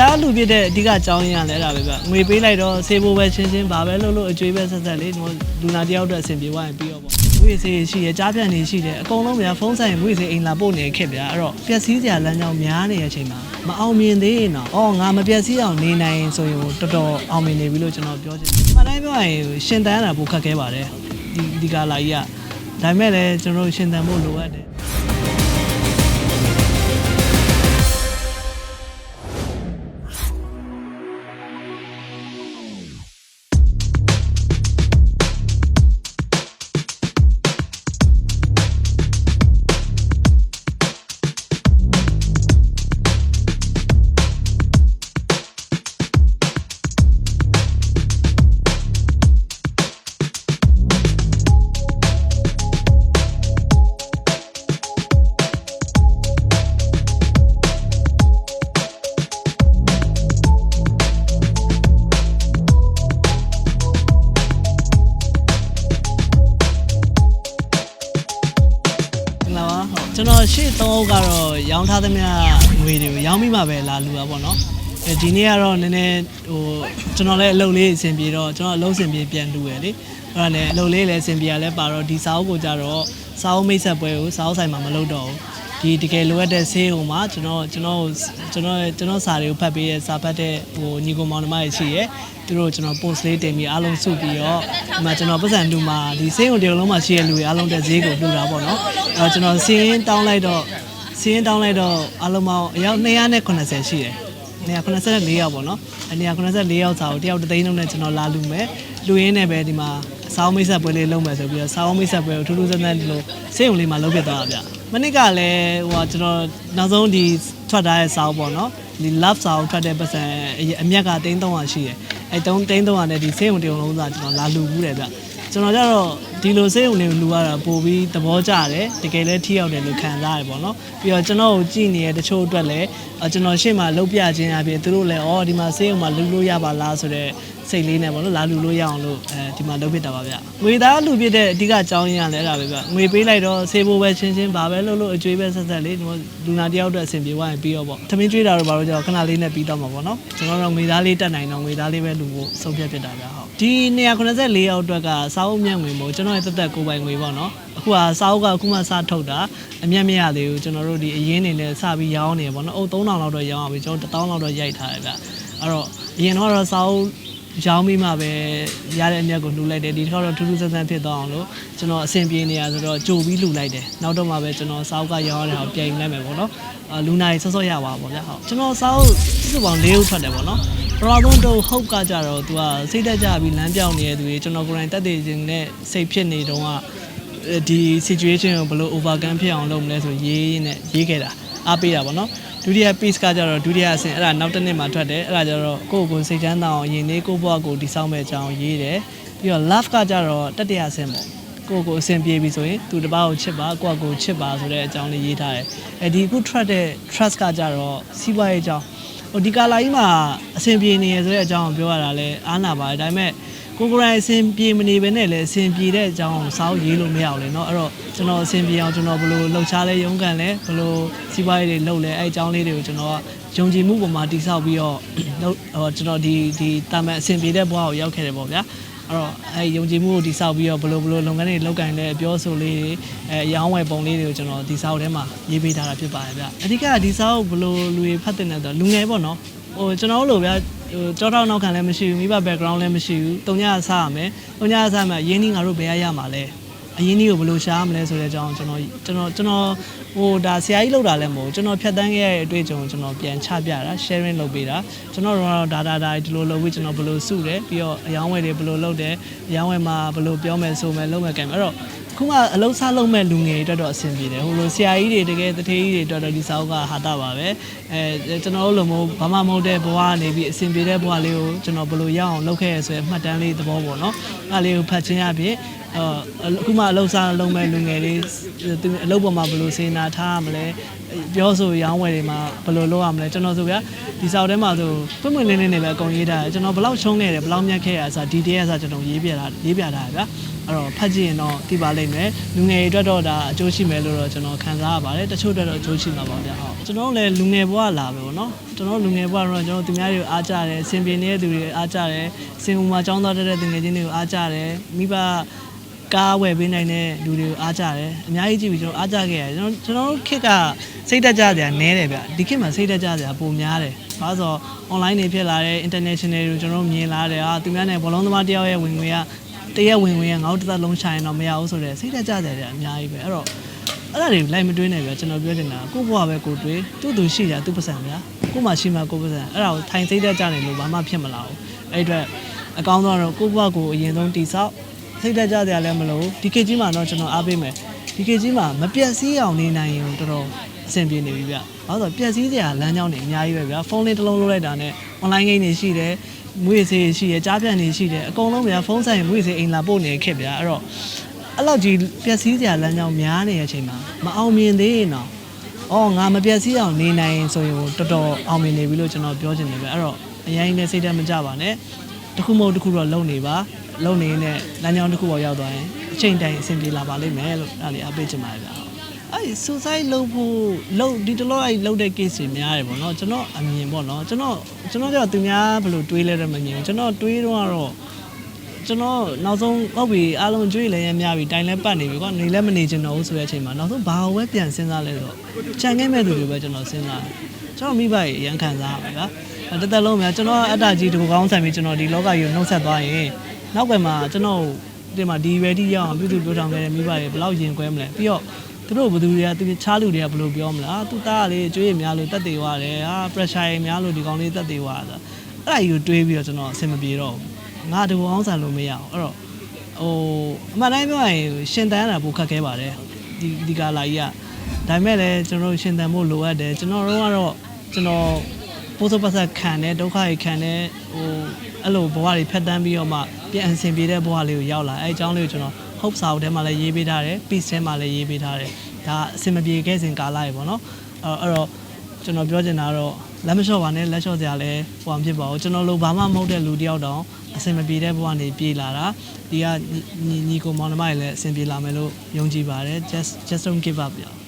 သားလူပြတဲ့အဓိကအကြောင်းရင်းကလည်းအဲ့ဒါပဲဗျငွေပေးလိုက်တော့ဆေးဖို့ပဲချင်းချင်းဘာပဲလုပ်လို့အကျွေးပဲဆက်ဆက်လေးဒီလိုလူနာတယောက်အတွက်အဆင်ပြေသွားရင်ပြီးတော့ပေါ့ငွေစေးရှိရကြားပြန်နေရှိတယ်အကုန်လုံးဗျာဖုန်းဆိုင်ငွေစေးအိမ်လာပို့နေခက်ဗျာအဲ့တော့ပျက်စီးစရာလမ်းကြောင်းများနေတဲ့အချိန်မှာမအောင်မြင်သေးရင်တော့အော်ငါမပျက်စီးအောင်နေနိုင်ရင်ဆိုရင်တော်တော်အောင်မြင်နေပြီလို့ကျွန်တော်ပြောချင်တယ်။မှန်တိုင်းပြောရရင်ရှင်တန်းတာပိုခက်ခဲပါတယ်ဒီဒီကာလာကြီးကဒါပေမဲ့လည်းကျွန်တော်တို့ရှင်တန်းဖို့လိုအပ်တယ် ကျွန်တော်ရှေ့သုံးအုပ်ကတော့ရောင်းထားသမျှငွေတွေကိုရောင်းပြီးမှပဲလာလူတာပေါ့နော်အဲဒီနေ့ကတော့နည်းနည်းဟိုကျွန်တော်လည်းအလုပ်လေးအဆင်ပြေတော့ကျွန်တော်အလုပ်အဆင်ပြေပြန်လူရယ်လေအဲ့ဒါနဲ့အလုပ်လေးလည်းအဆင်ပြေရလဲပါတော့ဒီစာအုပ်ကိုကြတော့စာအုပ်မိတ်ဆက်ပွဲကိုစာအုပ်ဆိုင်မှာမလုပ်တော့ဘူး ဒီတကယ်လိုအပ်တဲ့ဆေးဟိုမှာကျွန်တော်ကျွန်တော်ကျွန်တော်ကျွန်တော်စာတွေကိုဖတ်ပေးရစာဖတ်တဲ့ဟိုညီကောင်မောင်နှမတွေရှိရယ်သူတို့ကျွန်တော် post လေးတင်ပြီးအားလုံးစုပြီးတော့ဒီမှာကျွန်တော်ပတ်စံလူမှာဒီဆေးုံတရုံလုံးမှာရှိရလူတွေအားလုံးတဲ့ဈေးကိုလှူတာပေါ့နော်အဲ့တော့ကျွန်တော်စီးရင်တောင်းလိုက်တော့စီးရင်တောင်းလိုက်တော့အားလုံးပေါင်းအယောက်290ရှိတယ်294ယောက်ပေါ့နော်အဲ294ယောက်စာကိုတယောက်တစ်သိန်းလုံးနဲ့ကျွန်တော်လာလူမယ်လူရင်းနဲ့ပဲဒီမှာစောင်းမိတ်ဆက်ပွဲလေးလုပ်မယ်ဆိုပြီးတော့စောင်းမိတ်ဆက်ပွဲကိုထူးထူးဆန်းဆန်းဒီလိုစေးုံလေးမှာလုပ်ပြသွားတာဗျ မနစ်ကလည်းဟိုကကျွန်တော်နောက်ဆုံးဒီထွက်ထားတဲ့စောင်းပေါ့နော်ဒီ love စောင်းထွက်တဲ့ပတ်စံအမြက်က3300ရှိတယ်အဲ3300နဲ့ဒီစေးုံတရုံလုံးစာကျွန်တော်လာလူဘူးတယ်ဗျကျွန်တော်ကြတော့ ဒီလိုစေးုံလေးကိုလူရတာပို့ပြီးသဘောကျတယ်တကယ်လည်းထိရောက်တယ်လို့ခံစားရတယ်ပေါ့နော်ပြီးတော့ကျွန်တော်ကိုကြည့်နေတဲ့တချို့အတွက်လည်းအော်ကျွန်တော်ရှေ့မှာလှုပ်ပြခြင်းအပြင်သူတို့လည်းအော်ဒီမှာစေးုံမှာလူလို့ရပါလားဆိုတော့စိတ်လေးနဲ့ပေါ့နော်လာလူလို့ရအောင်လို့အဲဒီမှာလုပ်ဖြစ်တာပါဗျငွေသားလူပြတဲ့အဓိကအကြောင်းရင်းကလည်းအဲ့ဒါပဲဗျငွေပေးလိုက်တော့ဆေးဖို့ပဲချင်းချင်းဘာပဲလုပ်လို့အကျွေးပဲဆက်ဆက်လေးဒီလိုလူနာတယောက်အတွက်အဆင်ပြေသွားရင်ပြီးတော့ပေါ့သမင်းကျွေးတာတော့ဘာလို့ကျတော့ခဏလေးနဲ့ပြီးတော့မှာပေါ့နော်ကျွန်တော်တို့ငွေသားလေးတက်နိုင်တော့ငွေသားလေးပဲလူဖို့ဆုံးဖြတ်ဖြစ်တာဗျဟုတ် ဒီ194ယောက်အတွက်ကစာအုပ်မြတ်ငွေမို့ကျွန်တော်ရဲ့တက်တက်ကိုယ်ပိုင်ငွေပေါ့နော်အခုကစာအုပ်ကအခုမှစထုတ်တာအမြတ်မရသေးဘူးကျွန်တော်တို့ဒီအရင်နေနဲ့စပြီးရောင်းနေပေါ့နော်အုပ်3000လောက်တော့ရောင်းအောင်ပြီကျွန်တော်1000လောက်တော့ရိုက်ထားတယ်ဗျအဲ့တော့အရင်တော့စာအုပ်ရောင်းပြီးမှပဲရတဲ့အမြတ်ကိုလှူလိုက်တယ်ဒီတစ်ခါတော့ထူးထူးဆန်းဆန်းဖြစ်သွားအောင်လို့ကျွန်တော်အဆင်ပြေနေရဆိုတော့ကြိုပြီးလှူလိုက်တယ်နောက်တော့မှပဲကျွန်တော်စာအုပ်ကရောင်းရတဲ့ဟာကိုပြန်ယူလိုက်မယ်ပေါ့နော်အာလူနာရီဆော့ဆော့ရပါပေါ့ဗျာဟုတ်ကျွန်တော်စာအုပ်စုစုပေါင်း၄ခုထွက်တယ်ပေါ့နော် ပထမဆုံးတော့ဟုတ်ကကြတော့သူကစိတ်တက်ကြပြီးလမ်းပြောင်းနေတဲ့သူတွေကျွန်တော်ကိုယ်တိုင်တက်တည်ခြင်းနဲ့စိတ်ဖြစ်နေတော့ကဒီ situation ကိုဘယ်လို overcome ဖြစ်အောင်လုပ်မလဲဆိုရေးရင်းနဲ့ရေးခဲ့တာအားပေးတာပေါ့နော်ဒုတိယ piece ကကြတော့ဒုတိယအဆင့်အဲ့ဒါနောက်တစ်နှစ်မှထွက်တယ်အဲ့ဒါကြတော့ကိုယ့်ကိုယ်စိတ်ချမ်းသာအောင်ယင်လေးကိုယ့်ဘဝကိုတည်ဆောက်မဲ့အကြောင်းရေးတယ်ပြီးတော့ love ကကြတော့တတိယအဆင့်ပေါ့ကိုယ့်ကိုယ်အဆင်ပြေပြီဆိုရင်သူတစ်ပါးကိုချစ်ပါကိုယ့်ကိုယ်ချစ်ပါဆိုတဲ့အကြောင်းလေးရေးထားတယ်အဲဒီအခုထွက်တဲ့ trust ကကြတော့စီးပွားရေးအကြောင်း ဟိုဒီကာလာကြီးမှာအဆင်ပြေနေရဆိုတဲ့အကြောင်းကိုပြောရတာလဲအားနာပါတယ်ဒါပေမဲ့ကိုကိုယ်တိုင်အဆင်ပြေမနေဘဲနဲ့လည်းအဆင်ပြေတဲ့အကြောင်းကိုစောင်းရေးလို့မရအောင်လေเนาะအဲ့တော့ကျွန်တော်အဆင်ပြေအောင်ကျွန်တော်ဘယ်လိုလှုပ်ရှားလဲရုန်းကန်လဲဘယ်လိုစီးပွားရေးတွေလုပ်လဲအဲ့အကြောင်းလေးတွေကိုကျွန်တော်ကယုံကြည်မှုပေါ်မှာတည်ဆောက်ပြီးတော့လုပ်ဟိုကျွန်တော်ဒီဒီတာမန်အဆင်ပြေတဲ့ဘဝကိုရောက်ခဲ့တယ်ပေါ့ဗျာ အဲ့တော့အဲ့ယုံကြည်မှုကိုတည်ဆောက်ပြီးတော့ဘယ်လိုဘယ်လိုလုပ်ငန်းတွေလုပ်ကင်လဲပြောဆိုလေးတွေအဲအရောင်းဝယ်ပုံလေးတွေကိုကျွန်တော်ဒီစာအုပ်ထဲမှာရေးပေးထားတာဖြစ်ပါတယ်ဗျအဓိကဒီစာအုပ်ဘယ်လိုလူတွေဖတ်တင်တယ်ဆိုတော့လူငယ်ပေါ့နော်ဟိုကျွန်တော်တို့လိုဗျာဟိုကြောထောက်နောက်ခံလည်းမရှိဘူးမိဘ background လည်းမရှိဘူးတုံညစားရမယ်တုံညစားမှရင်းနှီးငါတို့ဘယ်ရရမှာလဲ အရင်ကြီးကိုဘယ်လိုရှားမလဲဆိုတဲ့အကြောင်းကျွန်တော်ကျွန်တော်ကျွန်တော်ဟိုဒါဆရာကြီးလောက်တာလည်းမဟုတ်ဘူးကျွန်တော်ဖြတ်တန်းခဲ့ရတဲ့အတွေ့အကြုံကိုကျွန်တော်ပြန်ချပြတာ sharing လုပ်ပေးတာကျွန်တော်တို့ကတော့ဒါဒါဒါဒီလိုလုပ်ပြီးကျွန်တော်ဘယ်လိုစုတယ်ပြီးတော့အယောင်းဝယ်တွေဘယ်လိုလုပ်တယ်အယောင်းဝယ်မှာဘယ်လိုပြောမယ်ဆိုမယ်လုပ်မယ်ကံမယ်အဲ့တော့ခုမှအလုံးစားလုံးမဲ့လူငယ်တွေအတွက်တော့အဆင်ပြေတယ်ဟိုလိုဆရာကြီးတွေတကယ်တထေးကြီးတွေအတွက်တော့ဒီစာအုပ်ကဟာတာပါပဲအဲကျွန်တော်တို့လိုမျိုးဘာမှမဟုတ်တဲ့ဘဝကနေပြီးအဆင်ပြေတဲ့ဘဝလေးကိုကျွန်တော်ဘယ်လိုရအောင်လုပ်ခဲ့ရဆိုရင်မှတ်တမ်းလေးသဘောပေါ့နော်အဲ့ဒါလေးကိုဖတ်ချင်းရဖြင့် အော်အခုမှအလုပ်စားလုံးမဲ့လူငယ်လေးသူအလုပ်ပေါ်မှာဘယ်လိုစေနာထားရမလဲပြောဆိုရောင်းဝယ်တွေမှာဘယ်လိုလုပ်ရမလဲကျွန်တော်ဆိုဗျာဒီစာအုပ်ထဲမှာဆိုပွင့်ပွင့်လင်းလင်းနေပဲအကုန်ရေးထားတယ်ကျွန်တော်ဘယ်လောက်ရှုံးခဲ့တယ်ဘယ်လောက်မြတ်ခဲ့ရအစားဒီတရားစားကျွန်တော်ရေးပြတာရေးပြတာဗျာအဲ့တော့ဖတ်ကြည့်ရင်တော့သိပါလိမ့်မယ်လူငယ်တွေအတွက်တော့ဒါအကျိုးရှိမယ်လို့တော့ကျွန်တော်ခံစားရပါတယ်တချို့အတွက်တော့အကျိုးရှိမှာပါဗျာဟုတ်ကျွန်တော်တို့လည်းလူငယ်ဘဝလာပဲပေါ့နော်ကျွန်တော်တို့လူငယ်ဘဝတော့ကျွန်တော်တို့သူများတွေကိုအားကြတယ်အဆင်ပြေနေတဲ့သူတွေအားကြတယ်စင်ဦးမှာចောင်းသားတဲ့သူငယ်ချင်းတွေကိုအားကြတယ်မိဘ ကားဝယ်ပေးနိုင်တဲ့လူတွေကိုအားကြတယ်အများကြီးကြည့်ပြီးကျွန်တော်အားကြခဲ့ရတယ်ကျွန်တော်ကျွန်တော်တို့ခေတ်ကစိတ်တက်ကြစရာနည်းတယ်ဗျဒီခေတ်မှာစိတ်တက်ကြစရာပိုများတယ်ဘာလို့ဆိုတော့ online တွေဖြစ်လာတယ် international တွေကျွန်တော်တို့မြင်လာတယ်ဟာသူများနဲ့ဘောလုံးသမားတယောက်ရဲ့ဝင်ငွေကတရက်ဝင်ငွေကငါတို့တစ်သက်လုံးရှာရင်တော့မရဘူးဆိုတော့စိတ်တက်ကြစရာတွေအများကြီးပဲအဲ့တော့အဲ့ဒါတွေကိုလိုက်မတွေးနိုင်ဗျကျွန်တော်ပြောချင်တာကိုယ့်ဘဝပဲကိုယ်တွေးသူ့သူရှိတာသူ့ပတ်စံဗျာကို့မှာရှိမှကိုယ့်ပတ်စံအဲ့ဒါကိုထိုင်စိတ်တက်ကြနေလို့ဘာမှဖြစ်မလာဘူးအဲ့အတွက်အကောင်းဆုံးကတော့ကိုယ့်ဘဝကိုအရင်ဆုံးတည်ဆောက် စိတ်တက်ကြစရာလည်းမလိုဘူးဒီခေတ်ကြီးမှာတော့ကျွန်တော်အားပေးမယ်ဒီခေတ်ကြီးမှာမပြတ်စည်းအောင်နေနိုင်ရင်တော်တော်အဆင်ပြေနေပြီဗျ။ဘာလို့လဲဆိုတော့ပြတ်စည်းစရာလမ်းကြောင်းတွေအများကြီးပဲဗျာ။ဖုန်းလေးတစ်လုံးလုံးလိုက်တာနဲ့ online game တွေရှိတယ်။မွေးစေးရှိတယ်ကြားပြန်တွေရှိတယ်အကုန်လုံးဗျာဖုန်းဆိုင်မွေးစေးအိမ်လာပို့နေတဲ့ခေတ်ဗျာ။အဲ့တော့အဲ့လောက်ကြီးပြတ်စည်းစရာလမ်းကြောင်းများနေတဲ့အချိန်မှာမအောင်မြင်သေးရင်တော့အော်ငါမပြတ်စည်းအောင်နေနိုင်ရင်ဆိုရင်တော်တော်အောင်မြင်နေပြီလို့ကျွန်တော်ပြောချင်တယ်ဗျ။အဲ့တော့အရင်နဲ့စိတ်ဓာတ်မကြပါနဲ့။တစ်ခုမဟုတ်တစ်ခုတော့လုံနေပါ။ လုံနေနဲ့လမ်းကြောင်းတစ်ခုပေါ်ရောက်သွားရင်အချိန်တိုင်းအဆင်ပြေလာပါလိမ့်မယ်လို့ဒါလေးအပေးချင်ပါတယ်ဗျာ။အဲ့ suicide လုပ်ဖို့လုပ်ဒီတလောအဲ့လုပ်တဲ့ case တွေများတယ်ပေါ့နော်ကျွန်တော်အမြင်ပေါ့နော်ကျွန်တော်ကျွန်တော်ကျတော့သူများဘယ်လိုတွေးလဲတော့မမြင်ဘူးကျွန်တော်တွေးတော့ကတော့ကျွန်တော်နောက်ဆုံးဟုတ်ပြီအားလုံးကြွေးလည်းရများပြီတိုင်လည်းပတ်နေပြီကွာနေလည်းမနေချင်တော့ဘူးဆိုတဲ့အချိန်မှာနောက်ဆုံးဘာကိုပဲပြန်စဉ်းစားလဲတော့ခြံခဲ့မဲ့သူတွေပဲကျွန်တော်စဉ်းစားတယ်ကျွန်တော်မိဘကြီးရန်ခံစားရပါဗျာအဲ့တစ်သက်လုံးများကျွန်တော်အတ္တကြီးတကူကောင်းဆန်ပြီးကျွန်တော်ဒီလောကကြီးကိုနှုတ်ဆက်သွားရင် နောက်ပဲမှာကျွန်တော်ဒီမှာဒီ ready ရအောင်ပြုစုပြောထောင်ခဲ့တဲ့မိဘတွေဘယ်လောက်ရင်ခွဲမလဲပြီးတော့သူတို့ဘယ်သူတွေကသူချားလူတွေကဘယ်လိုပြောမလဲအာသူသားကလေကြွေးရများလို့တက်သေးသွားတယ်ဟာ pressure ရများလို့ဒီကောင်လေးတက်သေးသွားတာအဲ့ဒါကြီးကိုတွေးပြီးတော့ကျွန်တော်အဆင်မပြေတော့ဘူးငါတကူအောင်ဆန်လို့မရအောင်အဲ့တော့ဟိုအမှန်တိုင်းပြောရရင်ရှင်တန်းရတာပိုခက်ခဲပါတယ်ဒီဒီကာလာကြီးကဒါပေမဲ့လည်းကျွန်တော်တို့ရှင်တန်းဖို့လိုအပ်တယ်ကျွန်တော်တို့ကတော့ကျွန်တော်ပိုးစပတ်ဆက်ခံတယ်ဒုက္ခတွေခံတယ်ဟိုအဲ့လိုဘဝတွေဖက်တန်းပြီးတော့မှ ပြန်အဆင်ပြေတဲ့ဘဝလေးကိုရောက်လာအဲ့အကြောင်းလေးကိုကျွန်တော် hope စာအုပ်ထဲမှာလည်းရေးပေးထားတယ် peace ထဲမှာလည်းရေးပေးထားတယ်ဒါအဆင်မပြေခဲ့စဉ်ကာလတွေပေါ့နော်အဲ့အဲ့တော့ကျွန်တော်ပြောချင်တာကတော့လက်မလျှော့ပါနဲ့လက်လျှော့စရာလည်းဟိုမဖြစ်ပါဘူးကျွန်တော်လိုဘာမှမဟုတ်တဲ့လူတယောက်တောင်အဆင်မပြေတဲ့ဘဝနေပြေးလာတာဒီကညီညီကိုမောင်နှမတွေလည်းအဆင်ပြေလာမယ်လို့ယုံကြည်ပါတယ် just just don't give up ပြ